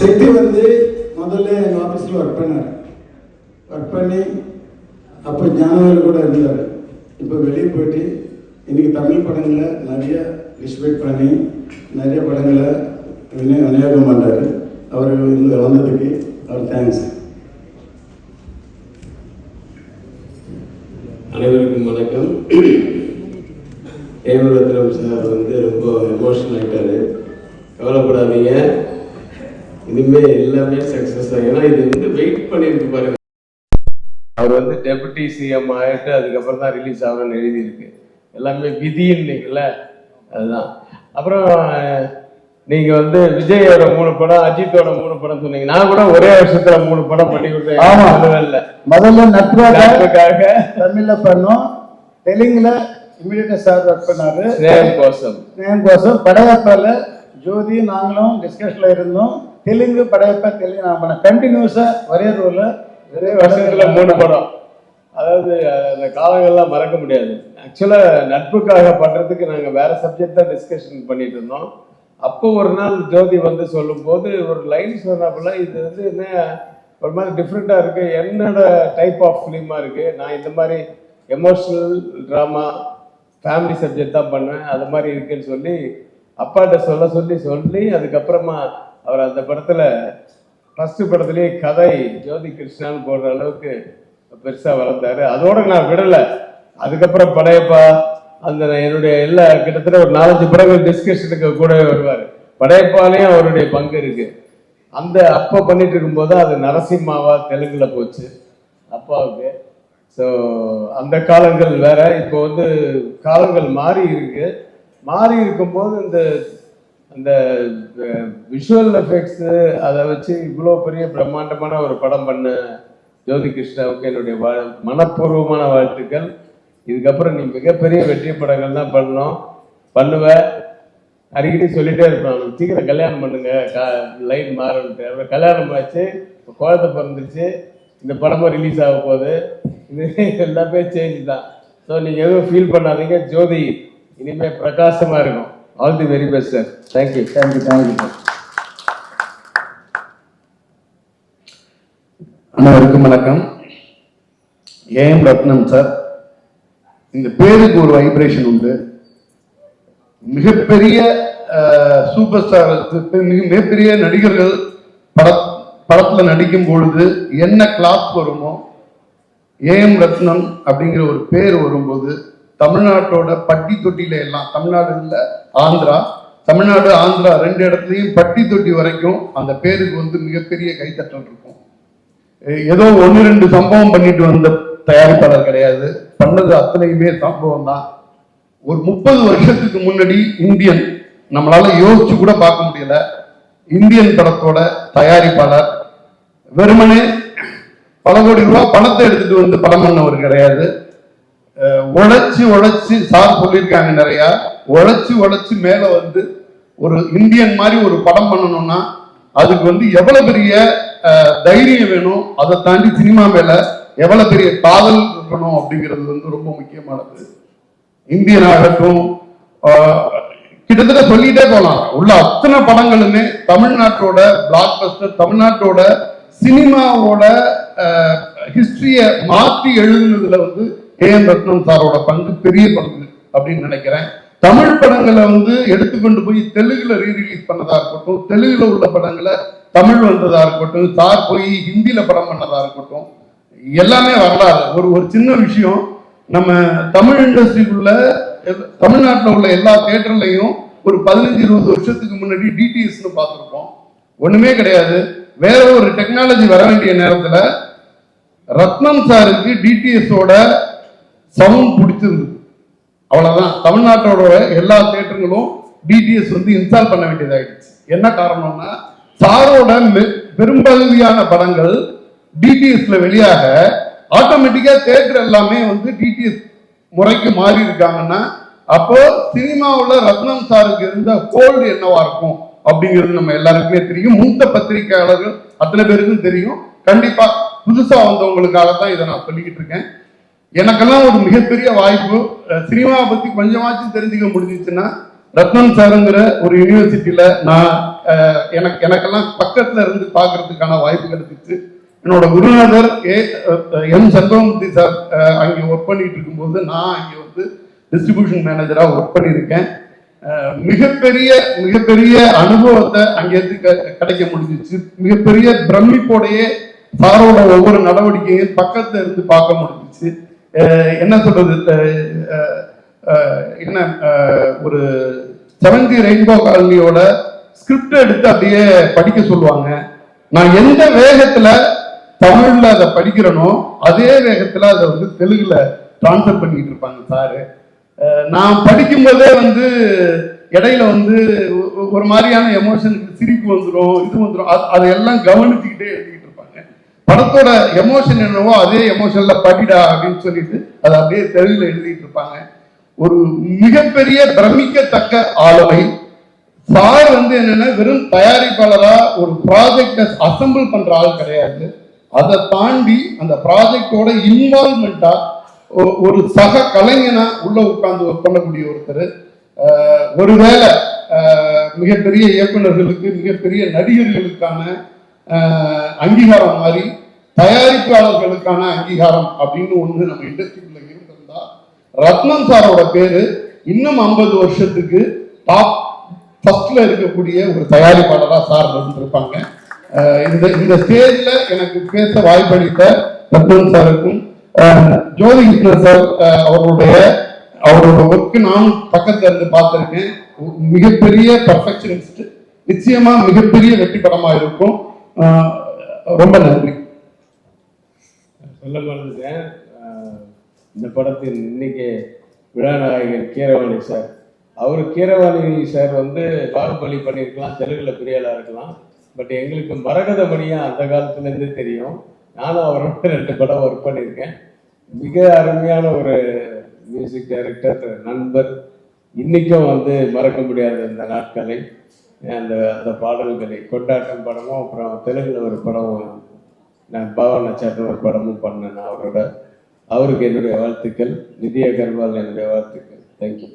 செட்டி வந்து முதல்ல எங்கள் ஆஃபீஸில் ஒர்க் பண்ணார். ஒர்க் பண்ணி அப்போ ஞானவேல் கூட இருந்தார். இப்போ வெளியே போயிட்டு இன்றைக்கி தமிழ் படங்களை நிறைய டிஸ்ட்ரிபியூட் பண்ணி நிறைய படங்களை விநிய- விநியோகம் பண்ணார் அவர் இங்கே வந்ததுக்கு அவர் தேங்க்ஸ் அனைவருக்கும் வணக்கம். ஏமரத்னம் சார் வந்து ரொம்ப எமோஷனல் ஆகிட்டாரு கவலைப்படாதீங்க. இனிமே எல்லாமே சக்ஸஸ் ஆகும் ஏன்னா இது வந்து வெயிட் பண்ணியிருக்கு பாருங்க. அவர் வந்து டெபுட்டி சிஎம் ஆகிட்டு அதுக்கப்புறம் தான் ரிலீஸ் ஆகணும்னு எழுதியிருக்கு. எல்லாமே விதின்னு அதுதான். அப்புறம் நீங்க வந்து விஜயோட மூணு படம் அஜித்தோட மூணு படம் சொன்னீங்க. நான் கூட ஒரே வருஷத்துல மூணு படம் பண்ணி ஆமா. கொடுத்தேன் இல்லை. முதல்ல நட்பாக நட்புக்காக. தமிழ்ல பண்ணோம். தெலுங்குல இமீடியட்டா சார் ஒர்க் பண்ணாரு. ஸ்னேகம் கோசம் ஸ்னேகம் கோசம் படையப்பால ஜோதி நாங்களும் டிஸ்கஷன்ல இருந்தோம். தெலுங்கு படையப்பா தெலுங்கு நான் பண்ண கண்டினியூஸா ஒரே ரோல ஒரே வருஷத்துல மூணு படம். அதாவது அந்த காலங்கள்லாம் மறக்க முடியாது. ஆக்சுவலா நட்புக்காக பண்றதுக்கு நாங்க வேற சப்ஜெக்ட் தான் டிஸ்கஷன் பண்ணிட்டு இருந்தோம். அப்போ ஒரு நாள் ஜோதி வந்து சொல்லும்போது ஒரு லைன் சொன்னாப்புல இது வந்து என்ன ஒரு மாதிரி டிஃப்ரெண்டா இருக்கு. என்னோட டைப் ஆஃப் ஃபிலிமா இருக்கு. நான் இந்த மாதிரி எமோஷனல் ட்ராமா ஃபேமிலி சப்ஜெக்ட் தான் பண்ணுவேன். அது மாதிரி இருக்குன்னு சொல்லி அப்பாட்ட சொல்ல சொல்லி சொல்லி அதுக்கப்புறமா அவர் அந்த படத்தில் ஃபஸ்ட்டு படத்துலேயே கதை ஜோதி கிருஷ்ணான்னு போடுற அளவுக்கு பெருசாக வளர்ந்தாரு. அதோட நான் விடலை. அதுக்கப்புறம் படையப்பா அந்த என்னுடைய எல்லா கிட்டத்தட்ட ஒரு நாலஞ்சு படங்கள் டிஸ்கஷனுக்கு கூடவே வருவார். படையப்பாலையும் அவருடைய பங்கு இருக்கு. அந்த அப்போ பண்ணிட்டு இருக்கும்போது அது நரசிம்மாவா தெலுங்குல போச்சு. அப்பாவுக்கு. ஸோ அந்த காலங்கள் வேற. இப்போ வந்து காலங்கள் மாறி இருக்கு. மாறி இருக்கும்போது இந்த அந்த விஷுவல் எஃபெக்ட்ஸு அதை வச்சு இவ்வளோ பெரிய பிரம்மாண்டமான ஒரு படம் பண்ண ஜோதி கிருஷ்ணாவுக்கு என்னுடைய வா மனப்பூர்வமான வாழ்த்துக்கள். இதுக்கப்புறம் நீ மிகப்பெரிய வெற்றி படங்கள் தான் பண்ணணும். பண்ணுவ. அடிக்கடி சொல்லிட்டே இருப்பேன். சீக்கிரம் கல்யாணம் பண்ணுங்க. லைன் மாறன்ட்டு அப்புறம் கல்யாணம் ஆச்சு. இப்போ குழந்தை பிறந்துச்சு இந்த படமும் ரிலீஸ் ஆக போகுது. இது எல்லாமே சேஞ்ச் தான். ஸோ நீங்கள் எதுவும் ஃபீல் பண்ணாதீங்க. ஜோதி இனிமேல் பிரகாசமாக இருக்கும். All the very best sir thank you thank you thank you அனைவருக்கும் வணக்கம். A M Ratnam sir? இந்த பேருக்கு ஒரு வைப்ரேஷன் உண்டு. மிகப்பெரிய சூப்பர் ஸ்டார் மிக மிகப்பெரிய நடிகர்கள் பட படத்தில் நடிக்கும் பொழுது என்ன கிளாஸ் வருமோ ஏஎம் ரத்னம் அப்படிங்கிற ஒரு பேர் வரும்போது தமிழ்நாட்டோட பட்டி தொட்டியில எல்லாம் தமிழ்நாடு இல்லை ஆந்திரா. தமிழ்நாடு ஆந்திரா ரெண்டு இடத்துலையும் பட்டி தொட்டி வரைக்கும் அந்த பேருக்கு வந்து மிகப்பெரிய கைத்தட்டல் இருக்கும். ஏதோ ஒன்று ரெண்டு சம்பவம் பண்ணிட்டு வந்த தயாரிப்பாளர் கிடையாது. பண்ணது அத்தனையுமே சம்பவம் தான். ஒரு முப்பது வருஷத்துக்கு முன்னாடி இந்தியன் நம்மளால யோசிச்சு கூட பார்க்க முடியல. இந்தியன் படத்தோட தயாரிப்பாளர் வெறுமனே பல கோடி ரூபாய் பணத்தை எடுத்துட்டு வந்து படம் பண்ணவர் கிடையாது. உழைச்சி உழைச்சி சார் சொல்லியிருக்காங்க நிறைய. உழைச்சி உழைச்சி மேல வந்து ஒரு இந்தியன் மாதிரி ஒரு படம் பண்ணணும்னா அதுக்கு வந்து எவ்வளவு பெரிய தைரியம் வேணும் அதை தாண்டி சினிமா மேல எவ்வளவு பெரிய காதல் இருக்கணும் அப்படிங்கிறது வந்து ரொம்ப முக்கியமானது. இந்தியன் ஆகட்டும் கிட்டத்தட்ட சொல்லிட்டே போலாம். உள்ள அத்தனை படங்களுமே தமிழ்நாட்டோட பிளாக் பஸ்டர் தமிழ்நாட்டோட சினிமாவோட ஹிஸ்டரிய மாற்றி எழுதுனதுல வந்து ஏஎன் ரத்னம் சாரோட பங்கு பெரிய பங்கு அப்படின்னு நினைக்கிறேன். தமிழ் படங்களை வந்து எடுத்துக்கொண்டு போய் தெலுங்குல ரீரிலீஸ் பண்ணதா இருக்கட்டும் தெலுங்குல உள்ள படங்களை தமிழ் வந்ததா இருக்கட்டும் சார் போய் ஹிந்தியில படம் பண்ணதா இருக்கட்டும் எல்லாமே வரலாறு. ஒரு ஒரு சின்ன விஷயம் நம்ம தமிழ் இண்டஸ்ட்ரிக்குள்ள தமிழ்நாட்டில் உள்ள எல்லா தேட்டர்லையும் ஒரு பதினஞ்சு இருபது வருஷத்துக்கு முன்னாடி டிடிஎஸ்னு பார்த்துருப்போம். ஒண்ணுமே கிடையாது. வேற ஒரு டெக்னாலஜி வர வேண்டிய நேரத்தில் ரத்னம் சாருக்கு டிடிஎஸோட சவுண்ட் பிடிச்சிருந்தது. அவ்வளவுதான். தமிழ்நாட்டோட எல்லா தேட்டருங்களும் டிடிஎஸ் வந்து இன்ஸ்டால் பண்ண வேண்டியதாயிடுச்சு. என்ன காரணம்னா சாரோட பெரும்பகுதியான படங்கள் டிடிஎஸ்ல வெளியாக ஆட்டோமேட்டிக்கா தேட்டர் எல்லாமே வந்து டிடிஎஸ் முறைக்கு மாறி இருக்காங்கன்னா அப்போ சினிமாவில் ரத்னம் சாருக்கு இருந்த ஹோல்டு என்னவா இருக்கும் அப்படிங்கிறது நம்ம எல்லாருக்குமே தெரியும். மூத்த பத்திரிகையாளர்கள் அத்தனை பேருக்கும் தெரியும். கண்டிப்பா புதுசா வந்தவங்களுக்காக தான் இதை நான் சொல்லிக்கிட்டு இருக்கேன். எனக்கெல்லாம் ஒரு மிகப்பெரிய வாய்ப்பு. சினிமாவை பத்தி கொஞ்சமாச்சும் தெரிஞ்சுக்க முடிஞ்சிச்சுன்னா ரத்னம் சாருங்கிற ஒரு யூனிவர்சிட்டியில நான் எனக்கு எனக்கெல்லாம் பக்கத்துல இருந்து பார்க்கறதுக்கான வாய்ப்பு கிடைச்சிச்சு. என்னோட குருநாதர் ஏ எம் சண்முகமூர்த்தி சார் அங்கே ஒர்க் பண்ணிட்டு இருக்கும்போது நான் அங்கே வந்து டிஸ்ட்ரிபியூஷன் மேனேஜராக ஒர்க் பண்ணியிருக்கேன். மிகப்பெரிய மிகப்பெரிய அனுபவத்தை அங்கேருந்து க- கிடைக்க முடிஞ்சிச்சு. மிகப்பெரிய பிரமிப்போடையே சாரோட ஒவ்வொரு நடவடிக்கையும் பக்கத்துல இருந்து பார்க்க முடிஞ்சிச்சு. என்ன சொல்றது? என்ன ஒரு செவன்தி ரெயின்போ காலனியோட ஸ்கிரிப்ட் எடுத்து அப்படியே படிக்க சொல்லுவாங்க. நான் எந்த வேகத்துல தமிழ்ல அதை படிக்கிறேனோ அதே வேகத்துல அதை வந்து தெலுங்குல டிரான்ஸ்ஃபர் பண்ணிட்டு இருப்பாங்க சாரு. நான் நான் படிக்கும்போதே வந்து இடையில வந்து ஒரு மாதிரியான எமோஷனுக்கு சிரிப்பு வந்துடும் இது வந்துடும் அதையெல்லாம் கவனிச்சுக்கிட்டே எழுதிக்கிட்டு படத்தோட எமோஷன் என்னவோ அதே எமோஷன்ல படிடா அப்படின்னு சொல்லிட்டு அதை அப்படியே தெலுங்குல எழுதிட்டு இருப்பாங்க. ஒரு மிகப்பெரிய பிரமிக்கத்தக்க ஆளுமை. சார் வந்து என்னன்னா வெறும் தயாரிப்பாளரா ஒரு ப்ராஜெக்டை அசெம்பிள் பண்ற ஆள் கிடையாது. அதை தாண்டி அந்த ப்ராஜெக்டோட இன்வால்மெண்டா ஒரு சக கலைஞனா உள்ள உட்கார்ந்து ஒர்க் பண்ணக்கூடிய ஒருத்தர். ஒருவேளை மிகப்பெரிய இயக்குனர்களுக்கு மிகப்பெரிய நடிகர்களுக்கான அங்கீகாரம் மாதிரி தயாரிப்பாளர்களுக்கான அங்கீகாரம் அப்படின்னு ஒண்ணு நம்ம இண்டஸ்ட்ரிக்குள்ள இருந்திருந்தா ரத்னம் சாரோட பேரு இன்னும் ஐம்பது வருஷத்துக்கு டாப் ஃபர்ஸ்ட்ல இருக்கக்கூடிய ஒரு தயாரிப்பாளராக சார் இருந்திருப்பாங்க. இந்த இந்த ஸ்டேஜ்ல எனக்கு பேச வாய்ப்பளித்த ரத்னம் சாருக்கும் ஜோதி கிருஷ்ணன் சார் அவருடைய அவரோட ஒர்க்கு நானும் பக்கத்துல இருந்து பார்த்திருக்கேன். மிகப்பெரிய பர்ஃபெக்ஷனிஸ்ட் நிச்சயமா மிகப்பெரிய வெற்றி படமா இருக்கும். ரொம்ப நன்றி. சொல்ல மறந்துட்டேன். இந்த படத்தின் இன்னைக்கு விழாநாயகர் கீரவாணி சார். அவர் கீரவாணி சார் வந்து பாகுபலி பண்ணியிருக்கலாம் தெலுங்குல பெரிய இருக்கலாம். பட் எங்களுக்கு மரகத மணியா அந்த காலத்துலேருந்தே தெரியும். நானும் அவரோட ரெண்டு படம் ஒர்க் பண்ணியிருக்கேன். மிக அருமையான ஒரு மியூசிக் டைரக்டர் நண்பர். இன்னைக்கும் வந்து மறக்க முடியாத இந்த நாட்களை அந்த அந்த பாடல்களை கொண்டாட்டம் படமும் அப்புறம் தெலுங்குல ஒரு படமும் நான் பாவன் நச்சாட்டம் ஒரு படமும் பண்ணேன். அவரோட அவருக்கு என்னுடைய வாழ்த்துக்கள். நிதி அகர்வால் என்னுடைய வாழ்த்துக்கள். தேங்க்யூ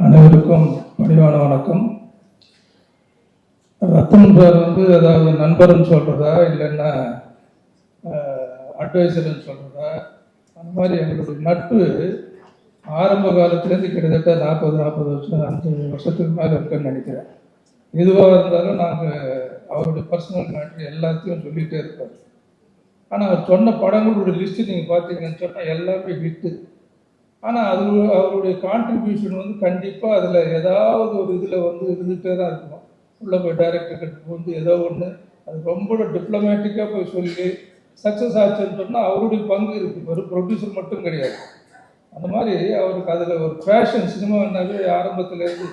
அனைவருக்கும் பணிவான வணக்கம். ரத்தன் பேர் வந்து அதாவது நண்பர்னு சொல்றதா இல்லைன்னா அட்வைசர்னு சொல்றதா? அந்த மாதிரி எங்களுடைய நட்பு ஆரம்ப காலத்துலேருந்து கிட்டத்தட்ட நாற்பது நாற்பது வருஷம் அஞ்சு வருஷத்துக்கு மேலே இருக்குன்னு நினைக்கிறேன். எதுவாக இருந்தாலும் நாங்கள் அவருடைய பர்சனல் மேட்ரு எல்லாத்தையும் சொல்லிகிட்டே இருப்பார் ஆனால் அவர் சொன்ன படங்களோட லிஸ்ட்டு நீங்கள் பார்த்தீங்கன்னு சொன்னால் எல்லாமே ஹிட்டு ஆனால் அது அவருடைய கான்ட்ரிபியூஷன் வந்து கண்டிப்பாக அதில் ஏதாவது ஒரு இதில் வந்து இருந்துகிட்டே தான் இருக்கணும் உள்ளே போய் டைரக்டர் கிட்ட வந்து ஏதோ ஒன்று அது ரொம்ப டிப்ளமேட்டிக்காக போய் சொல்லி சக்ஸஸ் ஆச்சுன்னு சொன்னால் அவருடைய பங்கு இருக்குது ஒரு ப்ரொடியூசர் மட்டும் கிடையாது. அந்த மாதிரி அவருக்கு அதில் ஒரு ஃபேஷன் சினிமானாவே ஆரம்பத்தில் இருந்து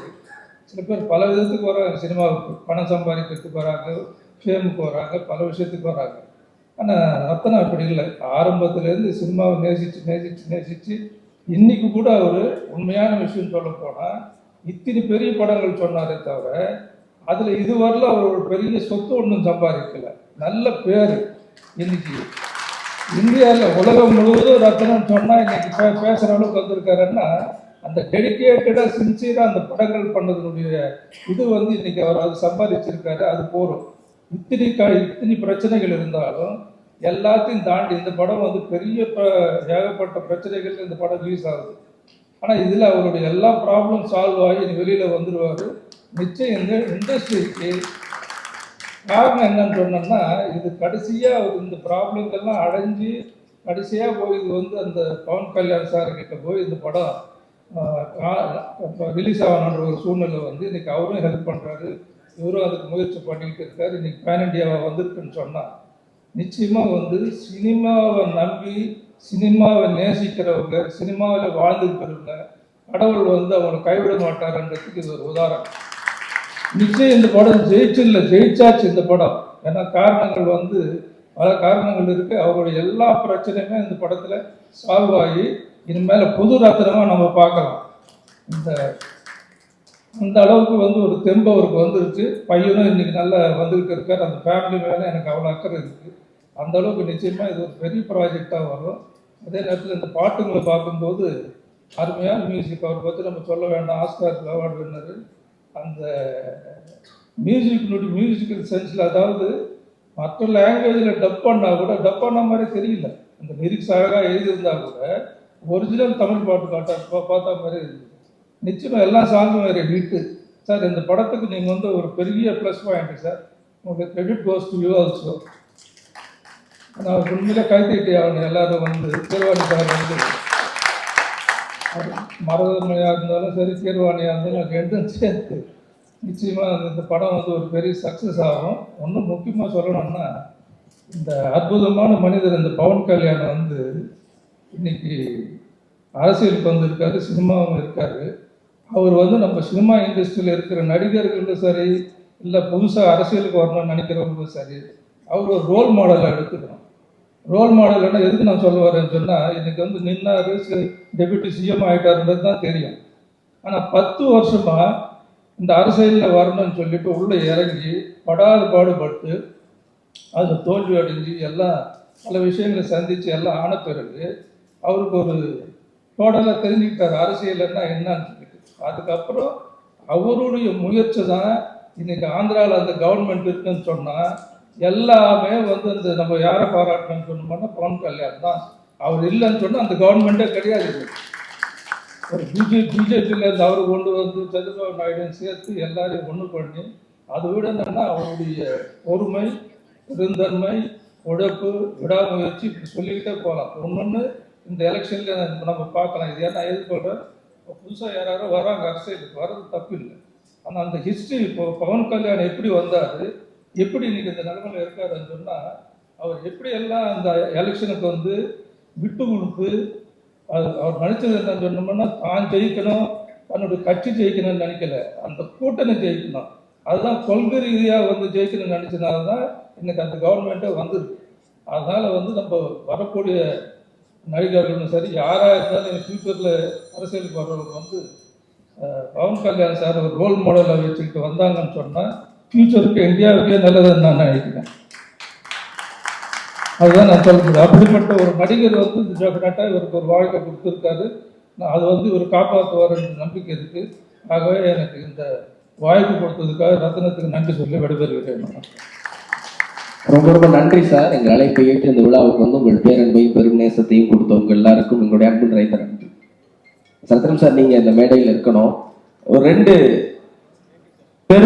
சில பேர் பல விதத்துக்கு வராங்க. சினிமாவுக்கு பணம் சம்பாதிக்கிறதுக்கு வராங்க ஃபேமுக்கு வராங்க பல விஷயத்துக்கு வராங்க. ஆனால் ரத்தனம் அப்படி இல்லை. ஆரம்பத்துலேருந்து சினிமாவை நேசித்து நேசித்து நேசித்து இன்றைக்கி கூட அவர் உண்மையான விஷயம் சொல்ல போனால் இத்தனை பெரிய படங்கள் சொன்னாரே தவிர அதில் இதுவரையில் அவர் ஒரு பெரிய சொத்து ஒன்றும் சம்பாதிக்கல. நல்ல பேர் இன்னைக்கு. இந்தியாவில் உலகம் முழுவதும் ரத்தனம் சொன்னால் இன்னைக்கு பே பேசுகிற அளவுக்கு வந்திருக்காருன்னா அந்த டெடிக்கேட்டடாக சின்சியராக அந்த படங்கள் பண்ணதுனுடைய இது வந்து இன்னைக்கு அவர் அது சம்பாதிச்சிருக்காரு அது போதும். இத்தனை க இத்தனை பிரச்சனைகள் இருந்தாலும் எல்லாத்தையும் தாண்டி இந்த படம் வந்து பெரிய ப- ஏகப்பட்ட பிரச்சனைகள் இந்த படம் ரிலீஸ் ஆகுது. ஆனால் இதில் அவருடைய எல்லா ப்ராப்ளம் சால்வ் ஆகி வெளியில் வந்துடுவார் நிச்சயம் இந்த இண்டஸ்ட்ரிக்கு காரணம் என்னன்னு சொன்னோம்னா இது கடைசியாக அவர் இந்த ப்ராப்ளங்கள்லாம் அடைஞ்சு கடைசியாக போய் இது வந்து அந்த பவன் கல்யாண் சார் கிட்ட போய் இந்த படம் ரிலீஸ் ஆகணுன்ற ஒரு சூழ்நிலை வந்து இன்றைக்கி அவரும் ஹெல்ப் பண்ணுறாரு இவரும் அதுக்கு முயற்சி பண்ணிக்கிட்டு இருக்கார். இன்றைக்கி பேன் இண்டியாவை வந்திருக்குன்னு சொன்னால் நிச்சயமாக வந்து சினிமாவை நம்பி சினிமாவை நேசிக்கிறவங்க சினிமாவில் வாழ்ந்துருக்கிறவங்க கடவுள் வந்து அவங்களை கைவிட மாட்டாருன்றதுக்கு இது ஒரு உதாரணம். நிச்சயம் இந்த படம் ஜெயிச்சு இல்லை ஜெயிச்சாச்சு இந்த படம். ஏன்னா காரணங்கள் வந்து பல காரணங்கள் இருக்குது அவருடைய எல்லா பிரச்சனையுமே இந்த படத்தில் சால்வ் ஆகி இது மேலே புது ரத்தனமாக நம்ம பார்க்கலாம். இந்த அந்த அளவுக்கு வந்து ஒரு தெம்பு அவருக்கு வந்துருச்சு. பையனும் இன்றைக்கி நல்லா வந்துக்கிட்டு இருக்கார். அந்த ஃபேமிலி மேலே எனக்கு அவ்வளோ அக்கறை இருக்குது அந்த அளவுக்கு நிச்சயமாக இது ஒரு பெரிய ப்ராஜெக்டாக வரும். அதே நேரத்தில் இந்த பாட்டுங்களை பார்க்கும்போது அருமையான மியூசிக் அவரை பற்றி நம்ம சொல்ல வேண்டாம். ஆஸ்கார் அவார்டு வின்னர் அந்த மியூசிக்கினுடைய மியூசிக்கல் சென்ஸில் அதாவது மற்ற லாங்குவேஜில் டப் பண்ணால் கூட டப் பண்ண மாதிரி தெரியல. அந்த லிரிக்ஸ் அழகாக எழுதியிருந்தால் கூட ஒரிஜினல் தமிழ் பாட்டு பாட்டா பா- பார்த்தா மாதிரி இருக்குது நிச்சயமாக எல்லா சாங்கும் வேறு ஹிட்டு சார் இந்த படத்துக்கு நீங்கள் வந்து ஒரு பெரிய ப்ளஸ் பாயிண்ட் சார். உங்களுக்கு credit goes to you also நான் உண்மையிலே கைத்தட்டி ஆகணும் எல்லாரும் வந்து. திருவாணி சார் வந்து மரதமையாக இருந்தாலும் சரி தீர்வாணியாக இருந்தாலும் ரெண்டும் சேர்த்து நிச்சயமாக இந்த படம் வந்து ஒரு பெரிய சக்ஸஸ் ஆகும். ஒன்றும் முக்கியமாக சொல்லணும்னா இந்த அற்புதமான மனிதர் இந்த பவன் கல்யாணம் வந்து இன்னைக்கு அரசியலுக்கு வந்திருக்காரு சினிமாவும் இருக்காரு. அவர் வந்து நம்ம சினிமா இண்டஸ்ட்ரியில் இருக்கிற நடிகர்களும் சரி இல்லை புதுசாக அரசியலுக்கு வரணும்னு நினைக்கிறவங்களும் சரி அவர் ஒரு ரோல் மாடலாக எடுத்துக்கணும். ரோல் மாடல்னா எதுக்கு நான் சொல்ல வரேன்னு சொன்னால் இன்னைக்கு வந்து நின்னாரு டெபியூட்டி சிஎம் ஆகிட்டாருன்றது தான் தெரியும். ஆனால் பத்து வருஷமாக இந்த அரசியலில் வரணும்னு சொல்லிட்டு உள்ளே இறங்கி படாது பாடுபட்டு அது தோல்வி அடைஞ்சு எல்லாம் பல விஷயங்களை சந்தித்து எல்லாம் ஆன பிறகு அவருக்கு ஒரு டோட்டலாக தெரிஞ்சுக்கிட்டார் அரசியல்னா என்னன்னு சொல்லிட்டு. அதுக்கப்புறம் அவருடைய முயற்சி தான் இன்னைக்கு ஆந்திராவில் அந்த கவர்மெண்ட் இருக்குன்னு சொன்னால் எல்லாமே வந்து அந்த நம்ம யாரை பாராட்டணும்னு சொன்னோம்னா பவன் கல்யாண் தான். அவர் இல்லைன்னு சொன்னால் அந்த கவர்மெண்ட்டே கிடையாது ஒரு பிஜே பிஜேபியிலேருந்து அவர் கொண்டு வந்து சந்திரபாபு நாயுடு சேர்த்து எல்லாரையும் ஒன்று பண்ணி அதை விட என்னன்னா அவருடைய பொறுமை பெருந்தன்மை உழைப்பு விடாமுயற்சி இப்படி சொல்லிக்கிட்டே போகலாம். ஒன்னொன்று இந்த எலெக்ஷனில் நம்ம பார்க்கலாம். இது ஏன்னா எதிர்கொள்கிறேன் புதுசாக யாராரோ வராங்க அரசியலுக்கு. வர்றது தப்பு இல்லை. ஆனால் அந்த ஹிஸ்ட்ரி இப்போ பவன் கல்யாண் எப்படி வந்தார் எப்படி இன்னைக்கு இந்த நிலைமையில் இருக்காருன்னு சொன்னால் அவர் எப்படி எல்லாம் அந்த எலெக்ஷனுக்கு வந்து விட்டு கொடுத்து அது அவர் நினைச்சது என்னன்னு சொன்னோம்னா தான் ஜெயிக்கணும் தன்னுடைய கட்சி ஜெயிக்கணும்னு நினைக்கல. அந்த கூட்டணி ஜெயிக்கணும். அதுதான் கொள்கை ரீதியாக வந்து ஜெயிக்கணும்னு நினைச்சதுனால தான் இன்னைக்கு அந்த கவர்மெண்ட்டே வந்திருக்கு. அதனால வந்து நம்ம வரக்கூடிய நடிகர்களும் சரி யாராக இருந்தாலும் ஃபியூச்சரில் அரசியலுக்கு வர்றவங்க வந்து பவன் கல்யாண் சார் ஒரு ரோல் மாடலை வச்சுக்கிட்டு வந்தாங்கன்னு சொன்னால் ஃபியூச்சருக்கு இந்தியாவுக்கே நல்லதுன்னு நான் நினைக்கிறேன். அதுதான் நான் சொல்ல அப்படிப்பட்ட ஒரு நடிகர் வந்து இந்த டெஃபினட்டாக இவருக்கு ஒரு வாழ்க்கை கொடுத்துருக்காரு. நான் அது வந்து இவர் காப்பாற்றுவார்ன்ற நம்பிக்கை இருக்குது ஆகவே எனக்கு இந்த வாய்ப்பு கொடுத்ததுக்காக ரத்னத்துக்கு நன்றி சொல்லி விடைபெறுகிறேன். நான். ரொம்ப ரொம்ப நன்றி சார். எங்கள் அழைப்பை ஏற்று இந்த விழாவுக்கு வந்து உங்கள் பேரன்பையும் பெரும் நேசத்தையும் கொடுத்தவங்க எல்லாருக்கும் எங்களுடைய அன்பு நிறைந்த நன்றி சரத்ரம் சார் நீங்கள் இந்த மேடையில் இருக்கணும். ஒரு ரெண்டு